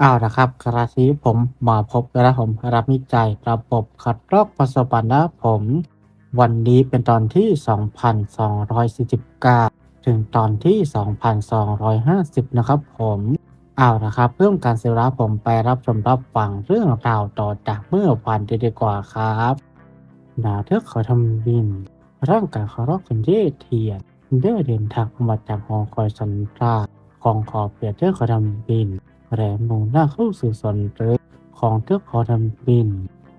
เอาละครับกระทีผมมาพบแล้วผมรับวิจัยระบบคัดลอกประสบการณ์นะผม วันนี้เป็นตอนที่ 2,249 ถึงตอนที่ 2,250 นะครับผมเอาละครับเพิ่มการเสียเวลาผมไปรับชมรับฟังเรื่องราวต่อจากเมื่อวันดีกว่าครับดาเทือกเขาทำบิน ร่างกายเขารอกเป็นเย่เทียนได้เดินทางออกมาจากหอคอยสันตราของขอบเปียเทือกเขาทำบิน แรมมุ่งหน้าเข้าสู่ส่วนลึกของเทือกเขาทำบิน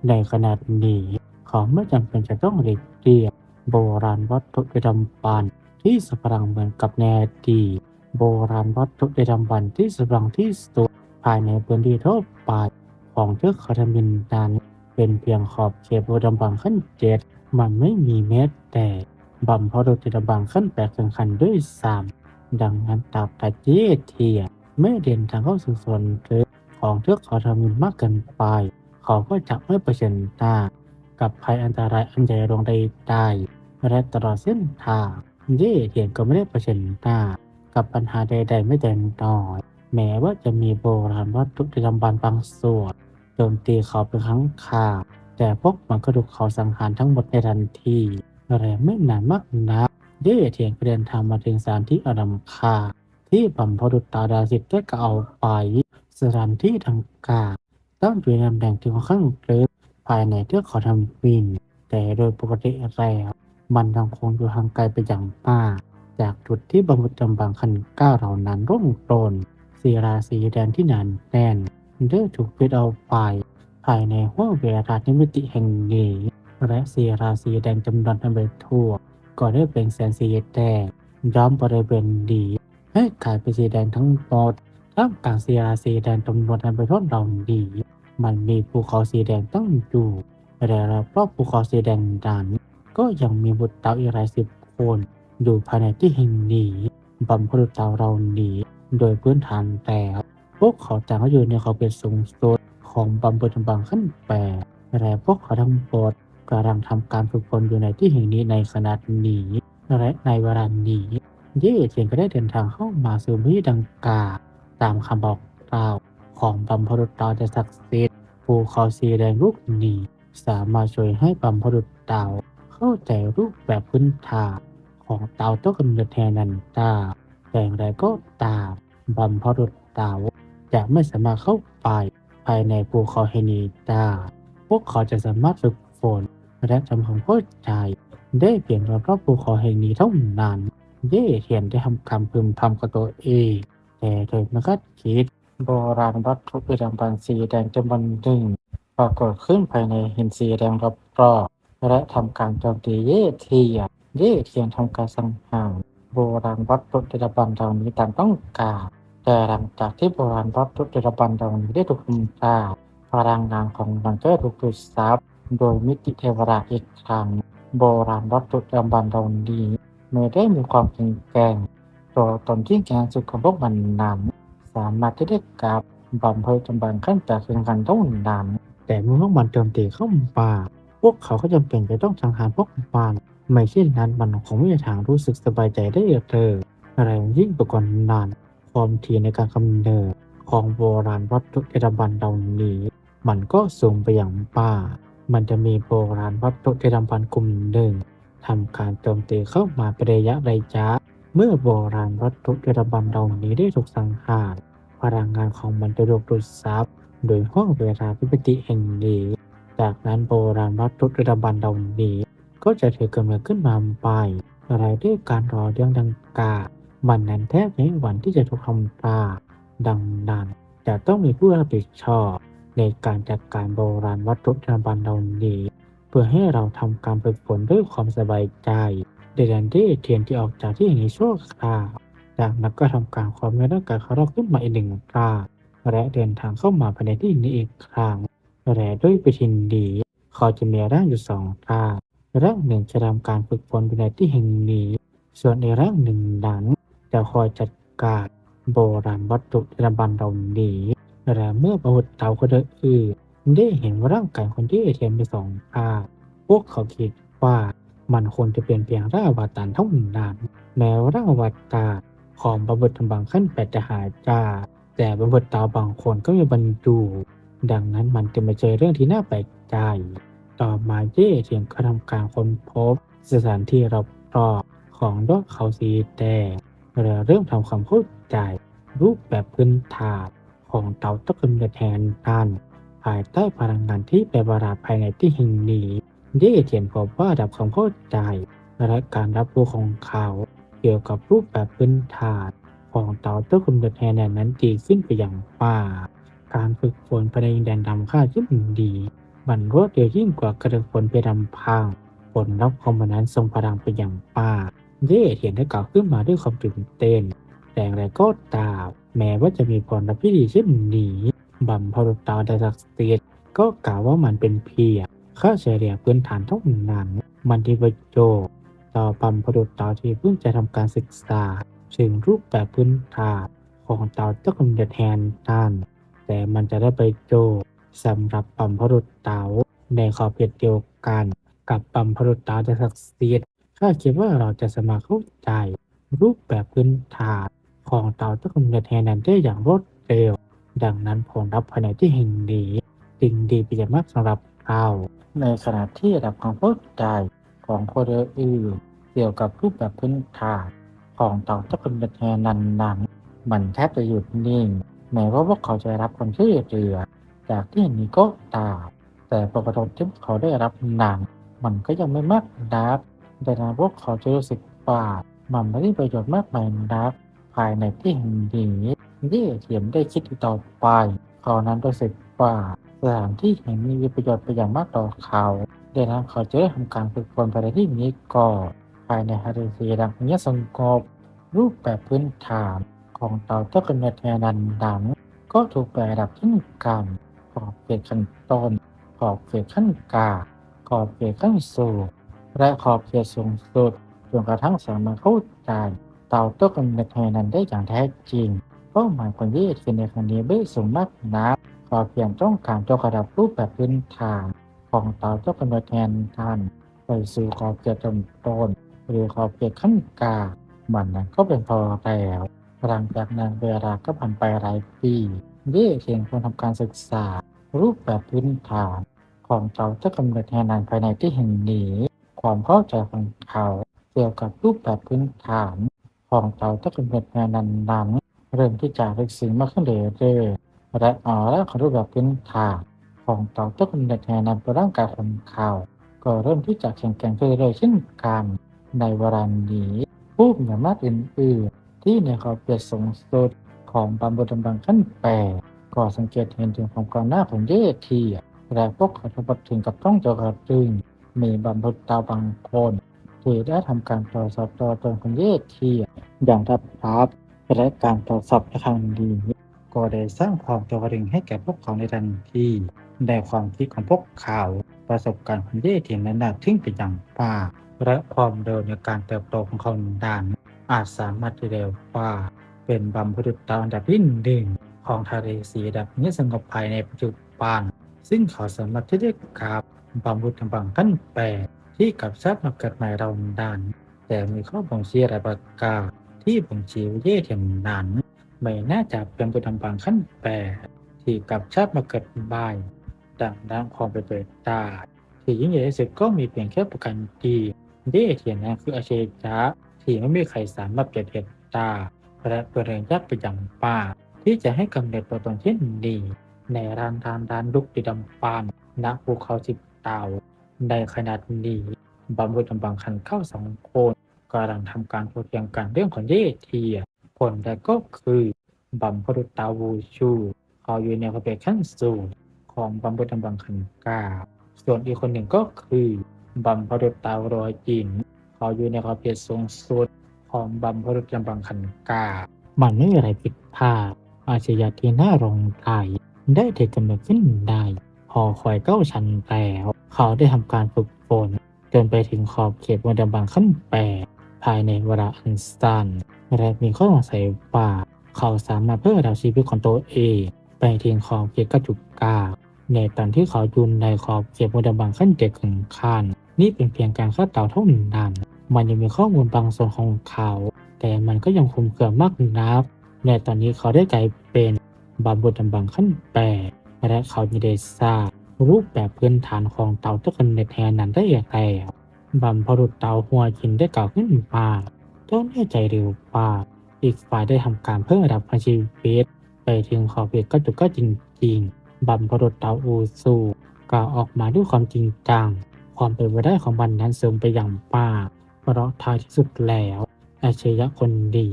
ในขนาดนี้เขาไม่จำเป็นจะต้องหลีกเลี่ยงโบราณวัตถุประจำปันที่สปรังเหมือนกับในดีโบราณวัตถุประจำปันที่สปรังที่สุดภายในพื้นที่ทั่วไปของเทือกเขาทำบินนั้น เป็นเพียงขอบเขตโบราณบังขั้นเจ็ดมันไม่มีแม้แต่บัมพอดุติดบังขั้นแปดถึงขันด้วยซ้ำดังนั้นตราบใดที่เทีย เมื่อเดินทางเข้าสู่ส่วนลึกของเทือกเขาทำมินมากเกินไป เขาก็จะไม่เผชิญหน้ากับภัยอันตรายอันใหญ่หลวงใดๆและตลอดเส้นทางเย่เทียนก็ไม่ได้เผชิญหน้ากับปัญหาใด ๆ ไม่แต่น้อย แม้ว่าจะมีโบราณวัตถุที่ลำบานบางส่วนโจมตีเขาเป็นครั้งคราวแต่พวกมันก็ถูกเขาสังหารทั้งหมดในทันทีและไม่นานมากนักเย่เทียนก็เดินทางมาถึงสถานที่อารัมคา ที่บัมพบุรุษตาดาสิทธิ์ได้กล่าวไปสถานที่ทางการตั้งอยู่ในตำแหน่งที่ค่อนข้างลึกภายในเทือกเขาทำบิน แต่โดยปกติแล้วมันยังคงอยู่ห่างไกลไปอย่างมาก จากจุดที่บำรุจำบังคันก้าวเหล่านั้นร่มโกรนสีราสีแดนที่หนานแน่นได้ถูกพิดเอาไปภายในห้วงเวลานิมิติแห่งนี้และสีราสีแดงจำนวนทั้งไปทั่ว ก็ได้เป็นแสงสีแดงย้อมบริเวณดี ให้กลายเป็นสีแดงทั้งหมดท่ามกลางสีราสีแดงจำนวนอันเป็นทศเหล่านี้มันมีภูเขาสีแดงตั้งอยู่แต่รอบภูเขาสีแดงนั้นก็ยังมีบุตรเต่าอีกหลายสิบคนอยู่ภายในที่แห่งนี้บำเพ็ญเต่าเรานี้โดยพื้นฐานแล้วพวกเขาต่างก็อยู่ในขอบเขตสูงสุดของบำเพ็ญบางขั้นแปดและพวกเขาทั้งหมดกำลังทำการฝึกฝนอยู่ในที่แห่งนี้ในขณะนี้และในเวลานี้ เย่เทียนก็ได้เดินทางเข้ามาสู่พื้นที่ดังกล่าวตามคำบอกกล่าวของบัมพบุรุษเต่าจะศักดิ์สิทธิ์ภูเขาสีแดงลูกนี้สามารถช่วยให้บัมพบุรุษเต่าเข้าใจรูปแบบพื้นฐานของเตาต้นกำเนิดแทนนันตาแต่อย่างไรก็ตามบัมพบุรุษเต่าจะไม่สามารถเข้าไปภายในภูเขาแห่งนี้ได้พวกเขาจะสามารถฝึกฝนและทำความเข้าใจได้เปลี่ยนรอบๆภูเขาแห่งนี้เท่านั้น เย่เทียนได้ทำคำพึมพำกับตัวเองแต่โดยไม่คาดคิดโบราณวัตถุประจำปันสีแดงจำนวนหนึ่งปรากฏขึ้นภายในหินสีแดงรอบๆและทำการโจมตีเย่เทียนเย่เทียนทำการสังหารโบราณวัตถุประจำปันเหล่านี้ตามต้องการแต่หลังจากที่โบราณวัตถุประจำปันเหล่านี้ได้ถูกทำลายพลังงานของมันก็ถูกดูดซับโดยมิติเทวราชอีกครั้งโบราณวัตถุประจำปันเหล่านี้ ไม่ได้มีความแข็งแกร่งตัวตอนที่แข็งสุดของพวกมันนั้นสามารถที่ได้กับบำเพ็ญจำบันขั้นแต่ถึงกันเท่านั้นแต่เมื่อพวกมันโจมตีเข้ามาพวกเขาก็จำเป็นจะต้องสังหารพวกมันไม่เช่นนั้นมันคงไม่มีทางรู้สึกสบายใจได้เลยอะไรยิ่งกว่านั้นความถี่ในการกำเนิดของโบราณวัตถุเอราบันเหล่านี้ มันก็สูงไปอย่างป่า มันจะมีโบราณวัตถุเอราบันกลุ่มหนึ่ง ทำการโจมตีเข้ามาเป็นระยะระยะ เมื่อโบราณวัตถุเอราบันเหล่านี้ได้ถูกสังหาร พลังงานของมันจะถูกดูดซับโดยห้องเวลาพิปติแห่งนี้ จากนั้นโบราณวัตถุเอราบันเหล่านี้ ก็จะถือกำเนิดขึ้นมาใหม่อะไรด้วยการรอเรื่องดังกล่าวมันนั้นแทบไม่มีวันที่จะถูกทำลายดังนั้นจะต้องมีผู้รับผิดชอบในการจัดการโบราณวัตถุเอราบันเหล่านี้ เพื่อให้เราทำการฝึกฝนด้วยความสบายใจเดรันเดเทียนที่ออกจากที่แห่งนี้ชั่วคราวจากนั้นก็ทำการความเมื่อร่างกายเขาเราขึ้นมาอีกหนึ่งคราและเดินทางเข้ามาภายในที่นี้อีกครั้งและด้วยปฏิทินดีเขาจะมีร่างอยู่สองร่างร่างหนึ่งจะทำการฝึกฝนอยู่ในที่แห่งนี้ ส่วนในร่างหนึ่งนั้นจะคอยจัดการโบราณวัตถุระบันเหล่านี้และเมื่อประวุธเต่าคนอื่น ได้เห็นร่างกายคนที่เอเทียนมีสองข้างพวกเขาคิดว่ามันควรจะเป็นเพียงร่างอวตารเท่านั้นแม้ว่าร่างอวตารของบาบุตรบางขั้นแปดจะหายจาแต่บนบทดาวบางคนก็มีบรรดูดังนั้นมันจะม่ใช่เรื่องที่น่าแปลกใจ ต่อมาเย่เทียงก็ทำการค้นพบ สถานที่รอบๆของยอดเขาสีแดงและเริ่มทำความเข้าใจ รูปแบบพื้นฐานของเตาตะกำเนิดแทนนั้น ภายใต้พลังงานที่แปรประหลาภายในที่แห่งนี้เย่เทียนพบว่าดับความเข้าใจและการรับรู้ของเขา เกี่ยวกับรูปแบบพื้นฐานของเต่าตะกำเนิดแทนนั้นดีขึ้นไปอย่างมากการฝึกฝนภายในแดนดำค่าที่มันดีมันรวดเร็วยิ่งกว่ากระโดดฝนไปลำพังผลลัพธ์ของมันนั้นทรงพลังไปอย่างมากเย่เทียนได้กล่าวขึ้นมาด้วยความตื่นเต้นแต่อย่างไรก็ตามแม้ว่าจะมีผลลัพธ์ที่ดีเช่นนี้ บัมพรุตาดาศักเสิทธิ์ก็กล่าวว่ามันเป็นเพียงค่าเฉลี่ยพื้นฐานเท่านั้นมันที่ปโยชน์ต่อบัมพรุตาที่เพิ่งจะทำการศึกษาถึงรูปแบบพื้นฐานของเตาตะกุมเดแทนตันแต่มันจะได้ไปโยชน์สำหรับบัมพรุตเตาในขอบเขตเดียวกัน กับบัมพรุตเตาดาศักสิทธิ์ข้าคิดว่าเราจะสามารถเข้าใจรูปแบบพื้นฐานของเตาตะกุมเดแทนนั้นได้อย่างรวดเร็ว ดังนั้นผลลัพธ์ภายในที่แห่งนี้จึงดีเป็นอย่างมากสำหรับเราในขณะที่ระดับความเข้าใจของคนอื่นเกี่ยวกับรูปแบบพื้นฐานของเต่าตะกุนเบแทนั้นนั้นๆมันแทบจะหยุดนิ่งแม้ว่าพวกเขาจะรับความช่วยเหลือจากที่นี้ก็ตามแต่ผลกระทบที่พวกเขาได้รับนั้นมันก็ยังไม่มากนักดังนั้นพวกเขาจะรู้สึกว่ามันไม่ได้ประโยชน์มากมายนักภายในที่แห่งนี้ เย่เทียมได้คิดต่อไปเขานั้นรู้สึกว่าสถานที่แห่งนี้มีประโยชน์ไปอย่างมากต่อเขาดังนั้นเขาจะได้ทำการฝึกฝนภายในที่นี้ก่อนภายในฮาริซีดังนี้สงบรูปแบบพื้นฐานของเตาตะกันเนแทนันดังก็ถูกแปรระดับเช่นกันขอบเขตขั้นต้นขอบเขตขั้นกลางขอบเขตขั้นสูงและขอบเขตสูงสุดจนกระทั่งสามารถเข้าใจเต่าตัวกำเนิดแทนนั้นได้อย่างแท้จริง ป้าหมายของเยสในครั้งนี้ไม่สูงมากนักขอเพียงต้องการยกระดับรูปแบบพื้นฐานของเต่าตัวกำเนิดแทนท่านไปสู่ขอบเขตต้นต้นหรือขอบเขตขั้นกลางมันนั้นก็เป็นพอแล้วหลังจากนั้นเวลาก็ผ่านไปหลายปี เย่เพียงควรทำการศึกษา รูปแบบพื้นฐาน ของเต่าตัวกำเนิดแทนนั้นภายในที่แห่งนี้ความเข้าใจของเขา เกี่ยวกับรูปแบบพื้นฐาน ของเตาตะกุนเม็ดงานนั้น เริ่มที่จะลึกซึ้งมากขึ้นเรื่อยๆและอ่อร่าของรูปแบบพื้นฐานของเตาตะกุนเม็ดงานนั้นบนร่างกายของเขาก็เริ่มที่จะแข็งแกร่งขึ้นเรื่อยๆเช่นกันในเวลานี้ผู้มีอำนาจอื่นๆที่ในขอบเขตสูงสุดของบัมบูดัมบังขั้นแปดก็สังเกตเห็นถึงความก้าวหน้าของเยทีและพวกเขาทบถึงกับต้องเจอกระตึงมีบัมบูดาวบางคนที่ได้ทำการตรวจสอบตัวตนของเยทีอย่างทับทับ และการตรวจสอบในครั้งนี้ก็ได้สร้างความตระหนึงให้แก่พวกเขาในทันทีในความคิดของพวกเขาประสบการณ์ของเยทีนั้นน่าทึ่งเป็นอย่างมากและความเร็วในการเติบโตของเขานั้นอาจสามารถเร็วกว่าเป็นบัมพุดดาอันดับที่หนึ่งของทะเลสีดับนี้สงบภายในปัจจุบันซึ่งเขาสามารถที่จะกับบัมพุดบังขั้นแปดที่กับทรัพย์มาเกิดใหม่เราดันแต่มีข้อบ่งชี้อะไรประกาศ ที่บ่งชี้ว่าเย่เทียมนั้น ไม่น่าจะเป็นบุญบังขั้นแปดที่กับชาติมาเกิดใบดังนั้นความเป็นไปได้ที่ยิ่งใหญ่ที่สุดก็มีเพียงแค่ประกันดีเย่เทียนนั้นคืออาเชจาที่ไม่มีใครสามารถเปรียบเทียบได้และเป็นเรื่องยากไปอย่างมาที่จะให้กำเนิดตัวตนเช่นนี้ในรานทานดานลุกดิดำปานณภูเขาสิบดาในขณะนี้บัมบูดำบังคันเข้าสองคน กำลังทำการโต้เถียงกันเรื่องของเยเทีย ผลแต่ก็คือบัมพรุตาวูชูเขาอยู่ในประเภทขั้นสูงของบัมบูดำบังคันกาส่วนอีกคนหนึ่งก็คือบัมพรุตาวรอยจินเขาอยู่ในประเภทสูงสุดของบัมพรุตดำบังคันกามันไม่มีอะไรผิดพลาดอาชญาที่น่ารงใจได้เทกำเนิดขึ้นได้พอคอยเก้าชั้นแล้ว เขาได้ทำการฝึกฝนจนไปถึงขอบเขตวันดำบังขั้นแปด ภายในเวลาอันสั้นและมีข้อสงสัยว่าเขาสามารถเพื่อเราชีวิตของตัวเอง ไปถึงขอบเขตกระจุกกาในตอนที่เขาอยู่ในขอบเขตวันดำบังขั้นเจ็ดของขั้นนี่เป็นเพียงการคาดเดาเท่านั้นมันยังมีข้อมูลบางส่วนของเขา แต่มันก็ยังคุมเคือมากนักในตอนนี้เขาได้กลายเป็นบาบุดำบังขั้นแปดและเขายังได้ทราบรูปแบบพื้นฐานของเต่าตะกันเนแทนนั้นได้อย่างไร บัมพรุษเต่าหัวกินได้กล่าวขึ้นมาเจ้าแน่ใจหรือว่า อีกฝ่ายได้ทำการเพิ่มระดับพันชีวิตไปถึงขอบเขตก็จุดก็จริงๆบัมพรุษเต่าอูซูกล่าวออกมาด้วยความจริงจัง ความเป็นไปได้ของมันนั้นเสูงไปอย่างมาเพราะท้ายที่สุดแล้วอาชญะคนดี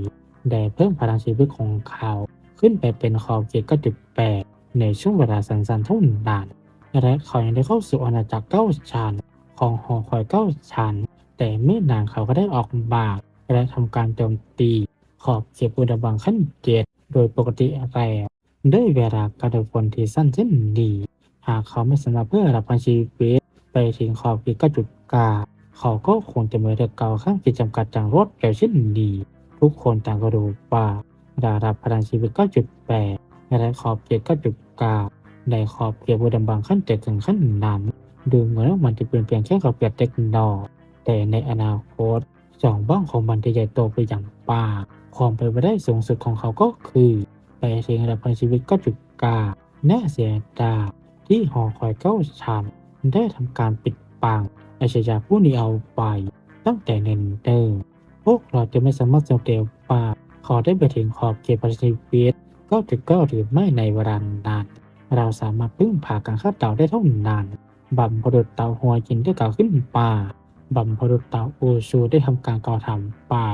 ได้เพิ่มพลังชีวิตของเขา ขึ้นไปเป็นขอบเขตก็จุดแปดในช่วงเวลาสั้นๆเท่านั้นและเขายังได้เข้าสู่อาณาจักรเก้าชั้น ของหอคอยเก้าชั้น แต่ไม่นานเขาก็ได้ออกมาและทำการโจมตีขอบเขตอุดบังขั้นเจ็ดโดยปกติแล้วด้วยเวลาการดดผลที่สั้นเช่นนี้ หากเขาไม่สามารถเพื่อรับพันชีวิตไปถึงขอบเขตก็จุดกา เขาก็คงจะมีเรื่องเก่าข้างขีดจำกัดจางรถเร็วเช่นนี้ ทุกคนต่างก็รู้ว่าระดับพลังชีวิตก็จุดแปดและขอบเขตก็จุดกาในขอบเขตอุดบังขั้นเจ็ดถึงขั้นนั้น ดูเหมือนว่ามันจะเป็นเพียงแค่ขอบเขตเล็กน้อยแต่ในอนาคตสองบ้างของมันจะใหญ่โตไปอย่างป่าความเป็นไปได้สูงสุดของเขาก็คือ ไปถึงระดับพันชีวิตก็จุดกาแน่เสียดาที่หอคอยเก้าชันได้ทำการปิดปังอาชญาผู้นี้เอาไป ตั้งแต่เนินเดิมพวกเราจะไม่สามารถสังเกตว่าขาได้ไปถึงขอบเขตพันชีวิตก็จุดก้าหรือไม่ในเวลานั้นเราสามารถพึ่งพาการคาดเดาได้เท่านั้น บัมพดุษเตาหัวกินได้กล่าวขึ้นป่าบัมพดุษเตาอูชูได้ทำการก่อทำป่า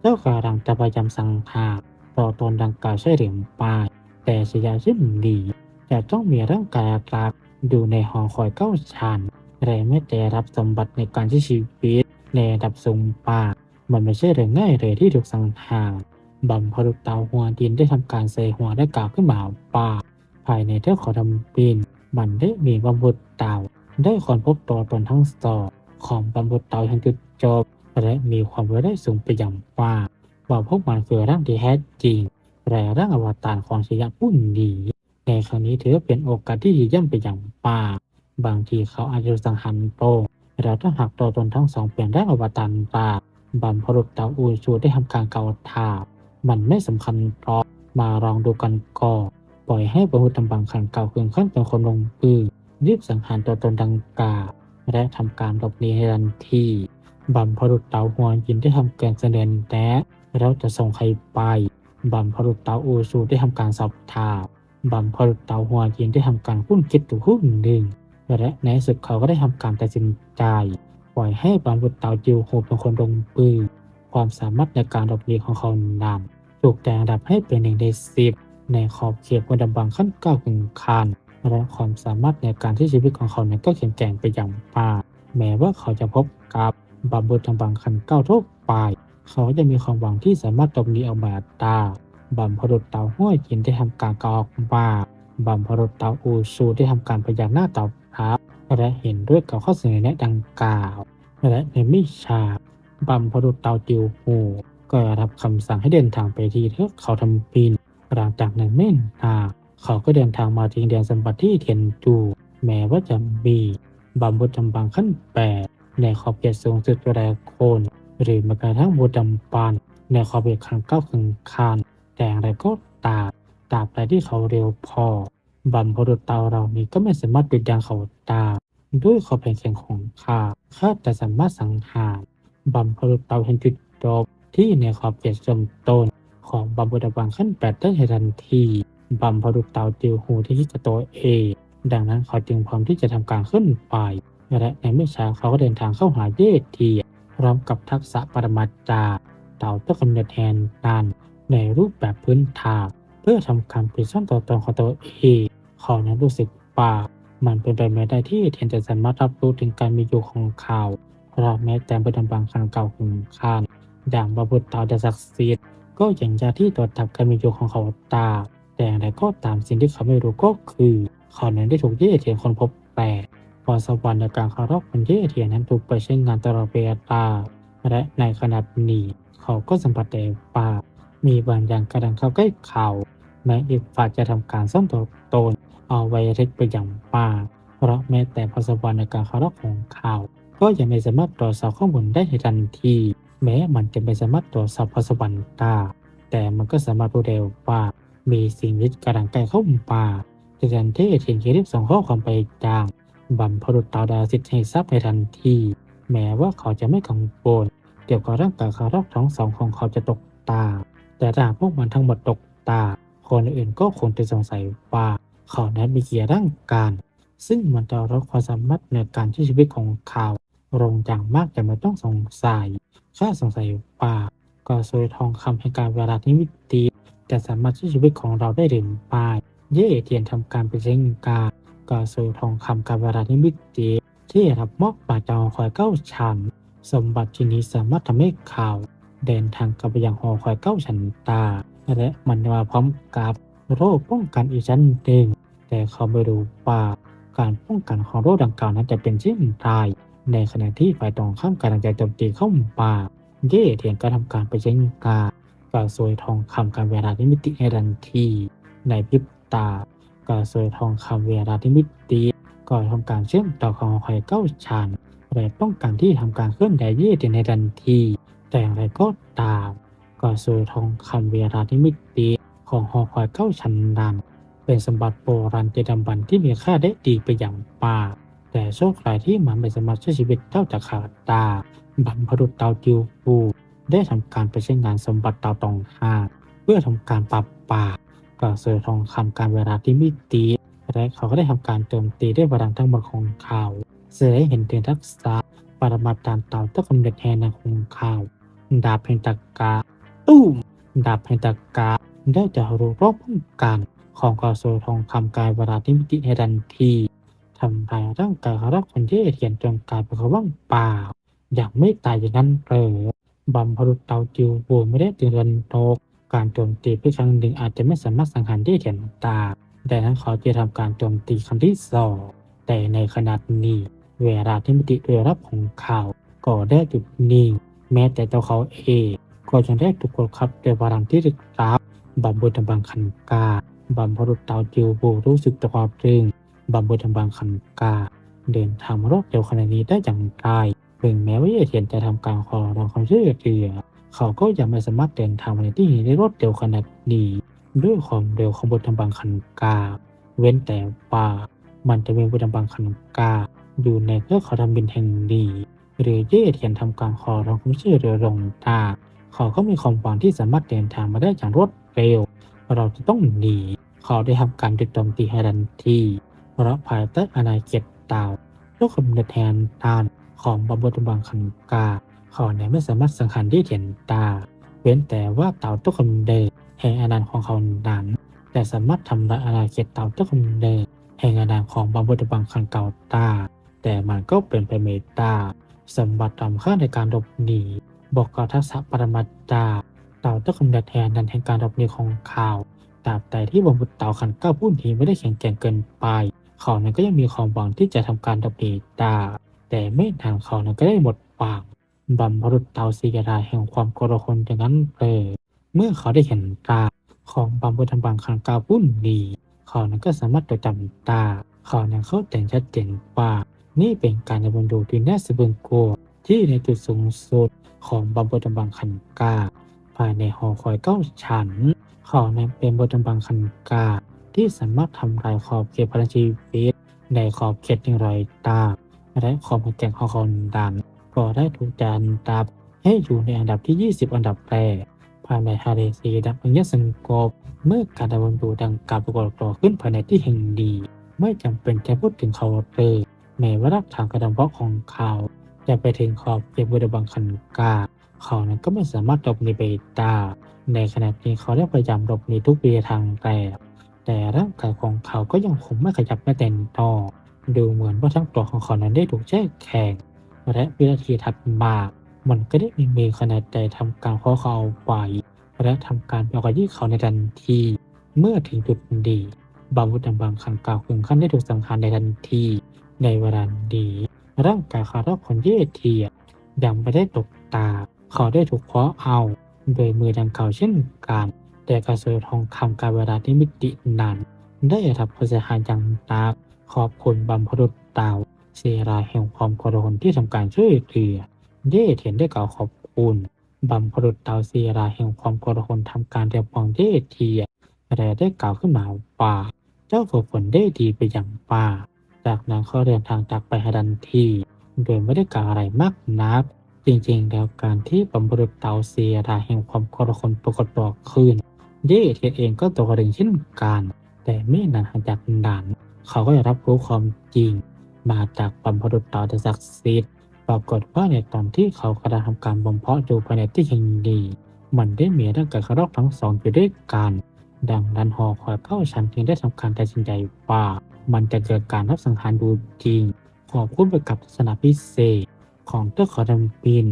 เจ้ากำลังจะพยายามสังหารต่อตนดังกล่าวใช่หรือไม่แต่ชยาชินดีจะต้องมีร่างกายกลักอยู่ในหอคอยเก้าชั้นและไม่แต่รับสมบัติในการใช้ชีวิตในระดับสูงป่า มันไม่ใช่เรื่องง่ายเลยที่ถูกสังหารบัมพดุษเตาหัวดินได้ทำการใส่หัวได้กล่าวขึ้นมาป่า ภายในเท่าขอทำปีนมันได้มีบำบุดเต่า ได้ค้นพบตัวตนทั้งสองของบำบุดเต่าแห่งจุดจบ และมีความรู้ได้สูงไปอย่างมากว่าพวกมันคือร่างที่แท้จริงและร่างอวตารของชยะผู้นี้ในครั้งนี้ถือเป็นโอกาสที่ดีเย่ำไปอย่างมากบางทีเขาอาจจะสังหารโตเราต้องหักตัวตนทั้งสองเปลี่ยนร่างอวตารตาบัมพรุษเต่าอูชูได้ทำการเกาทาบมันไม่สำคัญหรอกมาลองดูกันก่อนปล่อยให้ประหุตำบังขันเก่าเคืนขั้นเป็นคนลงปืน รีบสังหารตัวตนดังกล่าวและทำการหลบหนีในทันทีบัมพรุษเตาหัวยินได้ทำการเสนอแนะแล้วจะส่งใครไปบัมพรุษเตาอูซูได้ทำการสอบถามบัมพรุษเตาหัวยินได้ทำการหุ้นคิดตัวหุ้นหนึ่งและในสุดเขาก็ได้ทำการตัดสินใจปล่อยให้บัมพรุษเตาจิวโฮเป็นคนลงปืนความสามารถในการหลบหนีของเขานั้นถูกแต่งดับให้เป็นหนึ่งในสิบในขอบเขตวันดำบังขั้นเก้าถึงคัน และความสามารถในการที่ชีวิตของเขาเนั้นก็แข็งแกร่งไปอย่างมากแม้ว่าเขาจะพบกับบัมบุดำบังขันเก้าทุกปลาย เขาจะมีความหวังที่สามารถตบนี้ออกมาตาบัมพรุษเตาห้วยกินได้ทำการกออกมาบัมพรุษเตาอูซูได้ทำการพยายามหน้าตอบรับและเห็นด้วยกับข้อเสนอแนะดังกล่าว และในมิชาบัมพรุษเตาจิวฮูก็รับคำสั่งให้เดินทางไปที่เทือกเขาทำปีนหลังจากนั้นไม่นาน เขาก็เดินทางมาถึงแดนสมบัติที่เทียนจู แม้ว่าจะมีบัมบุดำบังขั้นแปดในขอบเขตสูงสุดแรกโคน หรือแม้กระทั่งบูดำปันในขอบเขตขันเก้าขึงคานแต่อย่างไรก็ตามตราบใดที่เขาเร็วพอ บัมพบุรุษเตาเรานี้ก็ไม่สามารถปิดยังเขาตาด้วยขอบแข็งแข็งของข้าข้าแต่สามารถสังหารบัมพบุรุษเตาเห็นจุดจบที่ในขอบเขตจมต้นของบัมบุดบังขั้นแปดได้ทันที บัมพดุษเตาติวหูที่ที่จะตัวเองดังนั้นเขาจึงพร้อมที่จะทำการขึ้นไป และในเมื่อเช้าเขาก็เดินทางเข้าหาเยทีพร้อมกับทักษะปรมาจารย์เต่าต้นกำเนิดแทนนันในรูปแบบพื้นฐานเพื่อทำการปิดซ่อนตัวตนของตัวเองเขานั้นรู้สึกว่ามันเป็นไปไม่ได้ที่เทียนจะสามารถรับรู้ถึงการมีอยู่ของเขาเพราะแม้แต่บดบังคันเก่าของขานด่างบาบุตรเตาจะศักดิ์สิทธิ์ก็ยังจะที่ตรวจทับการมีอยู่ของเขาตา แต่อย่างไรก็ตามสิ่งที่เขาไม่รู้ก็คือ เขานั้นได้ถูกเย่เทียนคนพบแต่พอสวรรค์ในการคารพคนเย่เทียนนั้นถูกไปใช้งานตลอดเวลาและในขณะนี้ เขาก็สัมผัสได้ว่ามีบางอย่างกำลังเข้าใกล้เขาแม้อีกฝ่ายจะทำการซ่อมตัวตนเอาไว้เล็กไปอย่างมากเพราะแม้แต่พอสวรรค์ในการคารพของเขาก็ยังไม่สามารถตรวจสอบข้อมูลได้ในทันที แม้มันจะไม่สามารถตรวจสอบพรสวรรค์ได้แต่มันก็สามารถรู้ได้ว่า มีสิ่งยึดกระดังไกลเข้ามาดิฉันเทเทียนเครีบส่งข้อความไปจางบัมพรุษตาดาสิทธิ์ให้ทราบในทันที แม้ว่าเขาจะไม่กังวลเกี่ยวกับร่างกายเขารอบทั้งสองของเขาจะตกตา แต่ถ้าหากพวกมันทั้งหมดตกตา คนอื่นก็คงจะสงสัยว่าเขานั้นมีเกียรติร่างกายซึ่งมันจะลดความสามารถในการใช้ชีวิตของเขาลงอย่างมากแต่ไม่ต้องสงสัยแค่สงสัยว่าก็สวยทองคำให้การเวลาที่มิติ จะสามารถใช้ชีวิตของเราได้หรือไม่เย่เทียนทำการเป็นเช่นกาก็สวยทองคำการเวลาที่มิติที่รับมอบมาจากหอคอยเก้าชั้นสมบัติที่นี้สามารถทำให้เขาเดินทางกลับไปยังหอคอยเก้าชั้นตา และมันมาพร้อมกับโรคป้องกันอีกชั้นหนึ่งแต่เขาไม่รู้ว่าการป้องกันของโรคดังกล่าวนั้นจะเป็นเช่นไรในขณะที่ฝ่ายตรงข้ามกำลังจะโจมตีเข้ามาเย่เทียนก็ทำการไปเช่นกา กาสวยทองคำการเวลาที่มิติในทันที ในพิบตากาสวยทองคำเวลาที่มิติก็ทำการเชื่อมต่อของหอยเก้าชั้นและป้องกันที่ทำการเคลื่อนย้ายเย่ยนในทันที แต่อย่างไรก็ตามก็สวยทองคำเวลาที่มิติของหอคอยเก้าชั้นนั้นเป็นสมบัติโบราณเจดำบันที่มีค่าได้ดีไปอย่างมากแต่โชคร้ายที่มันไม่สามารถใช้ชีวิตเท่าจากขาดตาบรรพบุรุษเตาจิวฟู ได้ทำการไปใช้งานสมบัติตาตองห้าเพื่อทำการปรับปาบก่อเสือทองคำการเวลาที่มิตีและเขาก็ได้ทำการโจมตีด้วยพลังทั้งหมดของเขาเสือให้เห็นถึงทักษะปรมาจารย์เต่าต้นกำเนิดแห่งนาของเขาดาบแห่งตะกาตู้มดาบแห่งตะกาได้จะรู้รอบป้องกันของกอโซทองคำกายเวลาที่มิติในทันทีทำลายร่างกายของรักคนที่เทียนจนกลายเป็นเขาว่างเปล่า อย่างไม่ตายอย่างนั้นเลย บัมพรุษเตาจิวบูไม่ได้ตื่นรันโตกการโจมตีเพื่อครั้งหนึ่งอาจจะไม่สามารถสังหารได้เทียนตาดังนั้นเขาจะทำการโจมตีครั้งที่สองแต่ในขณะนี้ เวลาที่มิติโดยรับของเขาก็ได้หยุดนิ่งแม้แต่ตัวเขาเองก็ยังได้ถูกกดทับด้วยพลังที่ลึกลับบัมบุตบังคันกาบัมพรุษเตาจิวบูรู้สึกตัวความตึงบัมบุตบังคันกา เดินทางมาโลกเดียวขนาดนี้ได้อย่างไร ถึงแม้ว่าเยเทียนจะทำการขอร้องความช่วยเหลือเขาก็ยังไม่สามารถเดินทางมาในที่นี้ได้รวดเร็วขนาดนี้ด้วยความเร็วของบุตบังคันกา เว้นแต่ว่ามันจะมีบุตบังคันกา อยู่ในเครือเขาทำบินแห่งนี้หรือเย่เทียนทำการขอร้องความช่วยเหลือลงตาเขาก็มีความหวังที่สามารถเดินทางมาได้อย่างรวดเร็ว เราจะต้องหนีเขาได้ทำการติดโจมตีให้ทันทีเพราะภายใต้อาณาเขตดาวโลกกำเนิดแทนตาน ของบัมบุตบังคันกาเขาเนี่ยไม่สามารถสังหารได้เห็นตา เว้นแต่ว่าเต่าตัวกำเนิดแห่งอาณาของเขานั้นแต่สามารถทำลายอาณาเขตเต่าตัวกำเนิดแห่งอาณาของบัมบุตบังคันเก่าตา แต่มันก็เป็นไปเมตาสมบัติทำค่าในการหลบหนีบอกกับทักษะปรมาจาเต่าต้นกำเนิดแทนนั้นแห่งการหลบหนีของเขาตราบใดที่บมบุตเต่าขันเก้าพูดทีไม่ได้แข็งแกร่งเกินไป เขานั้นก็ยังมีความหวังที่จะทำการหลบหนีได้ แต่ไม่นานเขานั้นก็ได้หมดปากบัมพรุษเตาสีกระดาแห่งความโกรธคนอย่างนั้นเลยเมื่อเขาได้เห็นตาของบัมพุทธบังขันก้าพูดดีเขานั้นก็สามารถจดจำตาเขานั้นเข้าใจชัดเจนว่านี่เป็นการในบรรดูที่น่าสะบึงกลัวที่ในจุดสูงสุดของบัมพุทธบังคันกาภายในหอคอยเก้าชั้นเขานั้นเป็นบทบังคันกาที่สามารถทำลายขอบเขตพลังชีวิตในขอบเขตหนึ่งร้อยตา และความแข็งแกร่งของเขาดันก็ได้ถูกจานดับให้อยู่ในอันดับที่ 20 อันดับแรกภายในทะเลสีดำอันยสงกบเมื่อการดำเนินดูดังกล่าวปรากฏตัวขึ้นภายในที่แห่งดี ไม่จำเป็นจะพูดถึงเขาเลยแม้ว่ารักฐานกระดำเพาะของเขาจะไปถึงขอบเขตบริบังคันกาเขานั้นก็ไม่สามารถหลบหนีไปได้ในขณะนี้เขาได้พยายามหลบหนีทุกวิถีทางแต่แต่ร่างกายของเขาก็ยังคงไม่ขยับไม่เต็มต่อ ดูเหมือนว่าทั้งตัวของเขานั้นได้ถูกแช่แข็งและวินาทีถัดมามันก็ได้มีเมฆขนาดใหญ่ทำการข้อเขาไว้และทำการเอากระยี่เขาในทันที เมื่อถึงจุดดีบางวุฒบางขันกล่าวถึงขั้นได้ถูกสังหารในทันที ในเวลาดีร่างกายเขารอบคนเย่เทียยังไม่ได้ตกตา เขาได้ถูกคว้าเอาโดยมือดังเก่าเช่นกันแต่กระสือทองคำการเวลาที่มิตินั้น ได้รับความเสียหายอย่างหนัก ขอบคุณบัมพรุษต่าเซราแห่งความกรนที่ทำการช่วยเหลือเย่เทียนได้กล่าวขอบคุณบัมพรุษเต่าเซราแห่งความกรนทำการเรียบวางเย่เทียแต่ได้กล่าวขึ้นมาว่าเจ้าฝึกฝนได้ดีไปอย่างป่า จากนั้นเขาเดินทางจากไปทันที โดยไม่ได้กล่าวอะไรมากนัก จริงๆ แล้วการที่บรรพรุษเตาเซียราแห่งความกรคนปรากฏตัวขึ้นเย่เทียนเองก็ตกกระดิ่งเช่นกัน แต่ไม่นานหลังจากนั้น เขาก็ได้รับรู้ความจริง มาจากบรรพบุรุษเตาที่ศักดิ์สิทธิ์ปรากฏว่าในตอนที่เขากำลังทำการบ่มเพาะอยู่ภายในที่แห่งนี้มันได้มีร่างกายกระรอกทั้งสองอยู่ด้วยกัน ดังนั้นหอคอยเก้าชั้นจึงได้ทำการตัดสินใจว่า มันจะเกิดการรับสังหารดูจริง ขอบคู่ไปกับทัศนาพิเศษ ของเจ้าขอดำปิน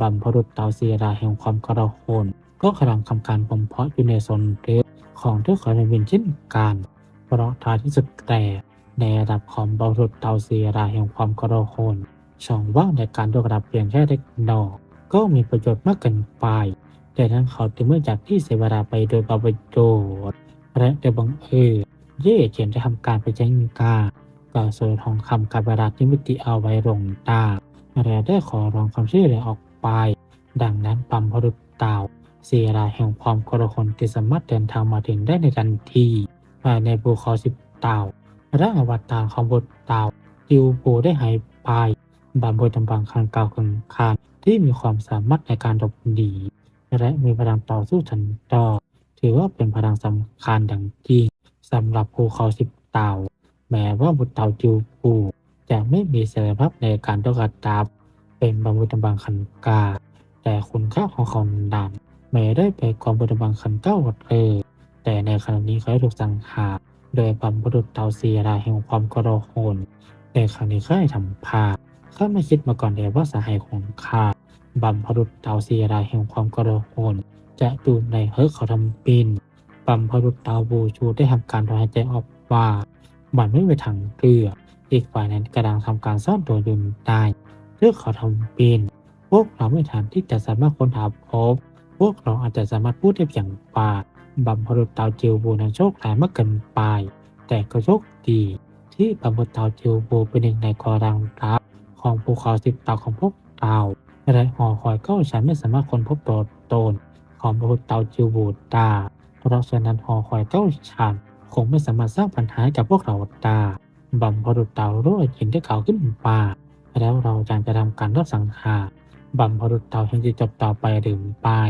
บัมพรุษเตาเซียราแห่งความกระหนก็กำลังทำการบ่มเพาะอยู่ในโซนเล็บของเจ้าขอดำปินเช่นกัน เพราะท้ายที่สุดแต่ในระดับของบัมพรุษเตาเซียราแห่งความกระโหนช่องว่างในการยกระดับเพียงแค่เล็กน้อยก็มีประโยชน์มากเกินไป แต่นั้นเขาจึงไม่จากที่เสียเวลาไปโดยเปล่าประโยชน์และโดยบังเอิญเย่เจียนได้ทำการไปแจ้งกากล่วโซยทองคำกับเวลาที่มิติเอาไว้ลงตาและได้ขอร้องความช่วยเหลือออกไป ดังนั้นปั๊มพรุษเตาเสียราแห่งความกระหนที่สามารถเดินทางมาถึงได้ในทันที ภายในภูเขาสิบเต่าร่างอวตารของบทเต่าติวปูได้หายไปบางบทจำบังคันเก่าขึงคานที่มีความสามารถในการหลบหนีและมีพลังต่อสู้ทันต่อถือว่าเป็นพลังสำคัญดังยิ่งสำหรับภูเขาสิบเต่า แม้ว่าบุตรเต่าจิวปูจะไม่มีศักยภาพในการตกกระดับเป็นบางบุตรบางคันกา แต่คุณค่าของเขาดันไม่ได้ไปความบุตรบางคันเก้าเลย แต่ในขณะนี้เขาได้ถูกสังหารโดยบัมบุรุษเตาเซียราแห่งความกระโหนในครั้งนี้เขาได้ทำพลาดข้าไม่คิดมาก่อนเลยว่าสาเหตุของข้าบัมบุรุษเตาเซียราแห่งความกระโหนจะดูในเฮิร์เขาทำปินบัมบุรุษเตาบูชูได้ทำการถอนหายใจออกว่ามันไม่มีทางเลืออีกฝ่ายนั้นกำลังทำการซ่อนตัวอยู่ได้เลือกเขาทำป็นพวกเราไม่ทันที่จะสามารถค้นหาพบ พวกเราอาจจะสามารถพูดได้เพียงปาก บัมพรุษเตาจิวบูนั้นโชคร้ายมากเกินไป แต่ก็โชคดี ที่บัมพรุษเตาจิวบูเป็นหนึ่งในกอรังรับของภูเขาสิบเตาของพวกเราและหอคอยก็ฉันไม่สามารถค้นพบตัวตนของบัมพรุษเตาจิวบูได้เพราะฉะนั้นหอคอยก้าฉันคงไม่สามารถสร้างปัญหากับพวกเราได้บัมพรุษเตารั่วหินได้เขาขึ้นมาแล้วเราจะจะทำการรับสังหารบัมพรุษเต่ายังจะจบต่อไปหรือไม่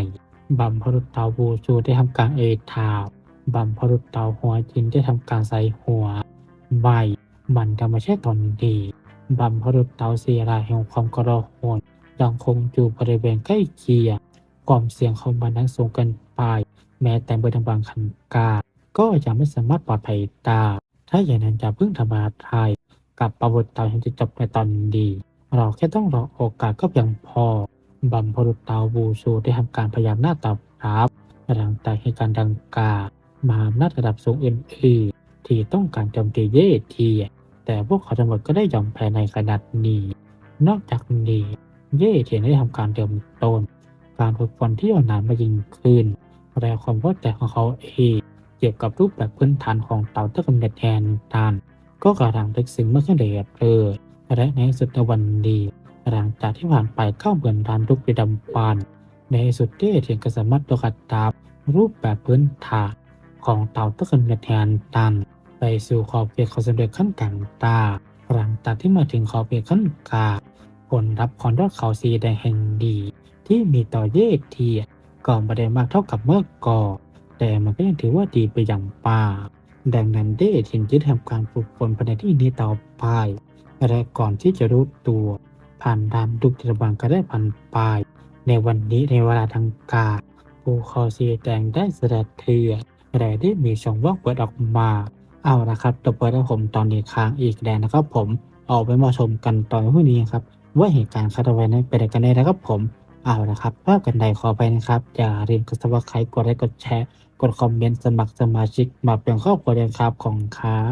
บัมพรุษเต่าบูชูได้ทำการเอทาวบัมพรุษเต่าหัวจินได้ทำการใส่หัว ใบมันจะไม่ใช่ตอนดีบัมพรุษเต่าเสียรายแห่งความกระหนยังคงอยู่บริเวณใกล้เคียงความเสี่ยงของมันนั้นสูงเกินไป แม้แต่เบอร์ทางบางคันกา ก็ยังไม่สามารถปลอดภัยได้ถ้าอย่างนั้นจะพึ่งธรรมราไทยกับประบุตเตายังจะจบในตอนดี เราแค่ต้องรอโอกาสก็เพียงพอ บัมพรุษเตาบูชูได้ทำการพยายามหน้าตอบรับหลังจากเหตุการณ์ดังกล่าวมาอำนาจระดับสูงอื่นๆที่ต้องการโจมตีเยที แต่พวกเขาทั้งหมดก็ได้ยอมแพ้ในขนาดนี้ นอกจากนี้เย่ทีได้ทำการเติมต้น การฝึกฝนที่ยาวนานมายิ่งขึ้นและความเข้าใจของเขาเองเกี่ยวกับรูปแบบพื้นฐานของเต่าตะกำเนิดแทนทาน ก็กำลังลึกซึ้งมากขึ้นเรื่อยและในสุดในวันนี้ หลังจากที่ผ่านไปเข้าเหมือนดานทุกปีดำปาน ในสุดที่เทียนก็สามารถตกัดตามรูปแบบพื้นฐานของเต่าตะกำเนิดแทนตัน ไปสู่ขอบเขตของสมเด็จขั้นกลางตา หลังจากที่มาถึงขอบเขตขั้นกลางผลรับของยอดเขาสีแดงแห่งดี ที่มีต่อเยกเทียก็ไม่ได้มากเท่ากับเมื่อก่อนแต่มันก็ยังถือว่าดีไปอย่างป่า ดังนั้นเดชินจะทำการฝึกฝนภายในที่นี้ต่อไปและก่อนที่จะรู้ตัว ผ่านดานดุกจิตบังก็ได้ผ่านไปในวันนี้ในเวลาทางการภูเขาสีแดงได้เสด็จเถื่อนและได้มีช่องว่างเปิดออกมา เอาละครับต่อไปแล้ผมตอนนี้ค้างอีกแล้วนะครับ ผมออกไปมาชมกันตอนพรุ่งนี้ครับ ว่าเหตุการณ์คาดเอาไว้นั้นเป็นอะไรกันแน่นะครับผมเอาละครับภากันใดขอไปนะครับ อย่าลืมกดซับสไครต์กดไลค์กดแชร์ กดคอมเมนต์สมัครสมาชิกมาเป็นครอบครัวเดียวครับของครับ